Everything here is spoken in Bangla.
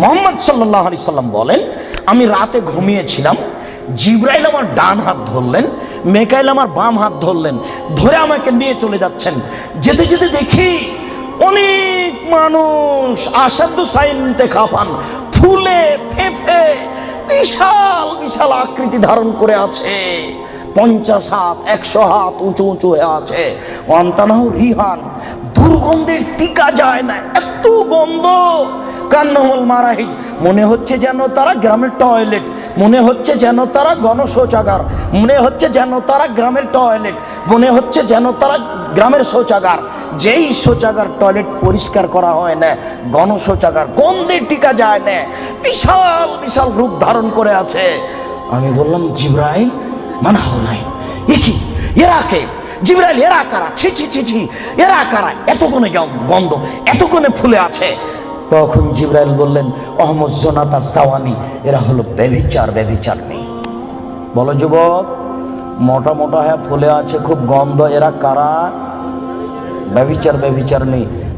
মোহাম্মদ সাল্লাহ আলি সাল্লাম বলেন, আমি রাতে ঘুমিয়েছিলাম, জিব্রাইল আমার ডান হাত ধরলেন, মেকাইল আমার বাম হাত ধরলেন, ধরে আমাকে নিয়ে চলে যাচ্ছেন। যেতে যেতে দেখি অনেক মানুষ আসাদ্দ সাইনতে খাফান ফুলে ফেফে বিশাল বিশাল আকৃতি ধারণ করে আছে। পঞ্চাশ হাত, একশো হাত উঁচু উঁচু হয়ে আছে। অন্তানাহ রিহান, দুর্গন্ধের টিকা যায় না, এত গন্ধ। কান্নহল মারাহিজ মনে হচ্ছে যেন তারা গ্রামের টয়লেট। মনে হচ্ছে যেন তারা গণশৌচাগার। মনে হচ্ছে যেন তারা গ্রামের টয়লেট। মনে হচ্ছে যেন তারা গ্রামের শৌচাগার। যেই শৌচাগার টয়লেট পরিষ্কার করা হয় না, গণশৌচাগার গন্ধের টিকা যায় না, বিশাল বিশাল রূপ ধারণ করে আছে। আমি বললাম, জিব্রাইল, মানা হলাই এ কি? এরা কে? জিব্রাইল, এরা কারা? ছি ছি ছি ছি। এরা কারা? এতক্ষণে গন্ধ, এতক্ষণে ফুলে আছে। তখন জিব্রাইল বললেন, অহমদ জোনাতা সাওয়ানি এরা হলো ব্যভিচার ব্যভিচার নেই বলো যুবক, মোটা মোটা হ্যাঁ ফুলে আছে, খুব গন্ধ, এরা কারা? ব্যভিচার ব্যভিচার নেই